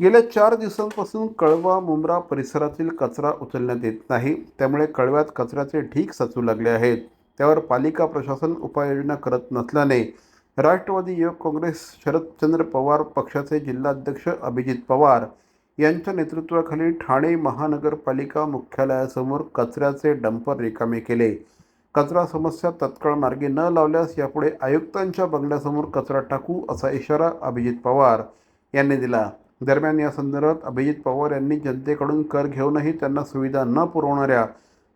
गेल्या चार दिवसांपासून कळवा मुंब्रा परिसरातील कचरा उचलण्यात येत नाही. त्यामुळे कळव्यात कचऱ्याचे ढीग साचू लागले आहेत. त्यावर पालिका प्रशासन उपाययोजना करत नसल्याने राष्ट्रवादी युवक काँग्रेस शरदचंद्र पवार पक्षाचे जिल्हाध्यक्ष अभिजित पवार यांच्या नेतृत्वाखाली ठाणे महानगरपालिका मुख्यालयासमोर कचऱ्याचे डंपर रिकामे केले. कचरा समस्या तत्काळ मार्गी न लावल्यास यापुढे आयुक्तांच्या बंगल्यासमोर कचरा टाकू असा इशारा अभिजित पवार यांनी दिला. दरम्यान या संदर्भात अभिजित पवार यांनी जनतेकडून कर घेऊनही त्यांना सुविधा न पुरवणाऱ्या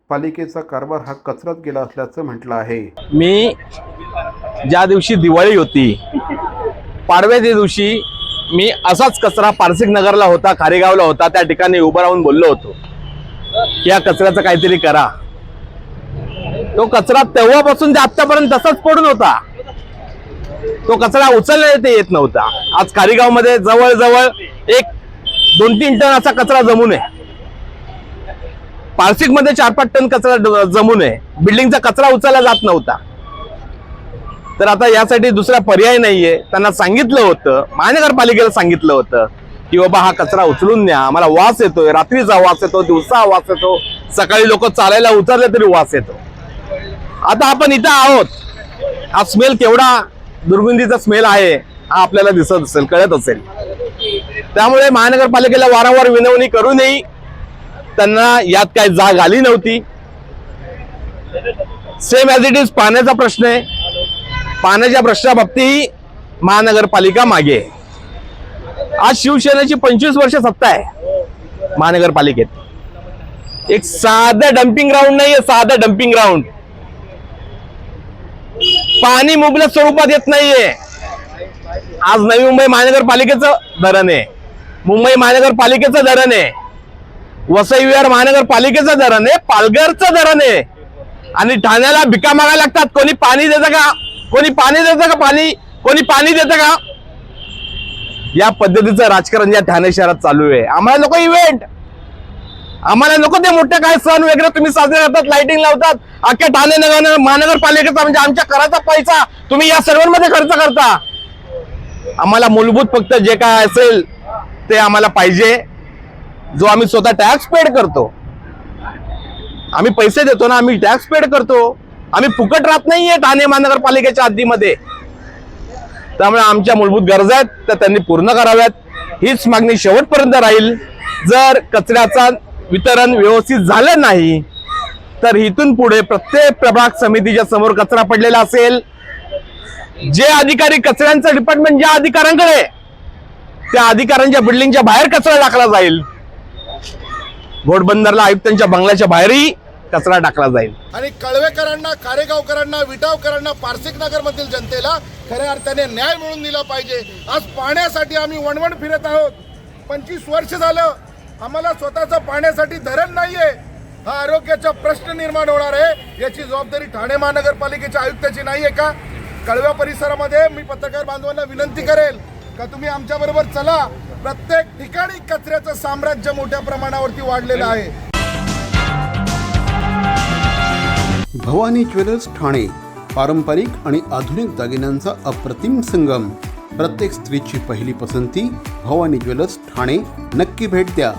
पालिकेचा कारभार हा कचरत गेला असल्याचं म्हटलं आहे. मी ज्या दिवशी दिवाळी होती पाडव्याच्या दिवशी मी असाच कचरा पारसिक नगरला होता खारेगावला होता त्या ठिकाणी उभं राहून बोललो होतो या कचऱ्याचं काहीतरी करा. तो कचरा तेव्हापासून ते आत्तापर्यंत तसाच पडून होता. तो कचरा उचलण्यात ते येत नव्हता. आज खारेगावमध्ये जवळजवळ एक दोन तीन टन असा कचरा जमून आहे. पार्सिकमध्ये चार पाच टन कचरा जमू जमून आहे. बिल्डिंगचा कचरा उचलला जात नव्हता. तर आता यासाठी दुसरा पर्याय नाहीये. त्यांना सांगितलं होतं महानगरपालिकेला सांगितलं होतं की बाबा हा कचरा उचलून न्या. आम्हाला वास येतोय. रात्रीचा वास येतो दिवसा वास येतो. सकाळी लोक चालायला उतरले तरी वास येतो. आता आपण इथं आहोत. हा स्मेल केवढा दुर्गंधीचा स्मेल आहे हा आपल्याला दिसत असेल कळत असेल. त्यामुळे महानगरपालिकेला वारंवार विनवणी करूनही त्यांना यात काय जाग आली नव्हती. सेम ॲज इट इज पाण्याचा प्रश्न आहे. पाण्याच्या प्रश्नाबाबतीत महानगरपालिका मागे आहे. आज शिवसेनेची पंचवीस वर्ष सत्ता आहे महानगरपालिकेत. एक साधं डम्पिंग ग्राउंड नाहीये साधं डम्पिंग ग्राउंड पाणी मुबलक स्वरूपात येत नाहीये. आज नवी मुंबई महानगरपालिकेचं धरण आहे. मुंबई महानगरपालिकेचं धरण आहे. वसई विहार महानगरपालिकेचं धरण आहे पालघरचं धरण आहे. आणि ठाण्याला भिका मागायला लागतात. कोणी पाणी देतं का? कोणी पाणी देतं का पाणी? कोणी पाणी देतं का? या पद्धतीचं राजकारण या ठाणे शहरात चालू आहे. आम्हाला नको इव्हेंट आम्हाला नको ते मोठे काय सण वगैरे तुम्ही साजरे करतात लाइटिंग लावतात. अख्ख्या ठाणे नगर महानगरपालिकेचा म्हणजे आमच्या कराचा पैसा तुम्ही या सर्वांमध्ये खर्च करता. आम्हाला मूलभूत फक्त जे काय असेल ते आम्हाला पाहिजे जो आम्ही स्वतः टॅक्स पेड करतो. आम्ही पैसे देतो ना आम्ही टॅक्स पेड करतो. आम्ही फुकट राहत नाहीये ठाणे महानगरपालिकेच्या हद्दीमध्ये. त्यामुळे आमच्या मूलभूत गरजा आहेत त्या त्यांनी पूर्ण कराव्यात. हीच मागणी शेवटपर्यंत राहील. जर कचऱ्याचा वितरण व्यवस्थित झालं नाही तर इथून पुढे प्रत्येक प्रभाग समितीच्या समोर कचरा पडलेला असेल. जे अधिकारी कचऱ्यांचं डिपार्टमेंट ज्या अधिकाऱ्यांकडे आहे, त्या अधिकाऱ्यांच्या बिल्डिंगच्या बाहेर कचरा टाकला जाईल. घोडबंदरला आयुक्तांच्या बंगल्याच्या बाहेरही कचरा टाकला जाईल. आणि कळवेकरांना कारेगावकरांना विटावकरांना पारसिक नगर मधील जनतेला खऱ्या अर्थाने न्याय मिळून दिला पाहिजे. आज पाण्यासाठी आम्ही वणवण फिरत आहोत. पंचवीस वर्ष झालं आम्हाला स्वतःचं पाण्यासाठी धरण नाहीये. हा आरोग्याचा प्रश्न निर्माण होणार आहे. याची जबाबदारी ठाणे महानगरपालिकेच्या आयुक्ताची नाहीये का? कळव्या परिसरामध्ये मी पत्रकार बांधवांना विनंती करेल का तुम्ही आमच्या बरोबर चला? प्रत्येक ठिकाणी कचऱ्याचं साम्राज्य मोठ्या प्रमाणावरती वाढलेलं आहे. भवानी ज्वेलर्स ठाणे पारंपरिक आणि आधुनिक दागिन्यांचा अप्रतिम संगम. प्रत्येक स्त्रीची पहिली पसंती भवानी ज्वेलर्स ठाणे. नक्की भेट द्या.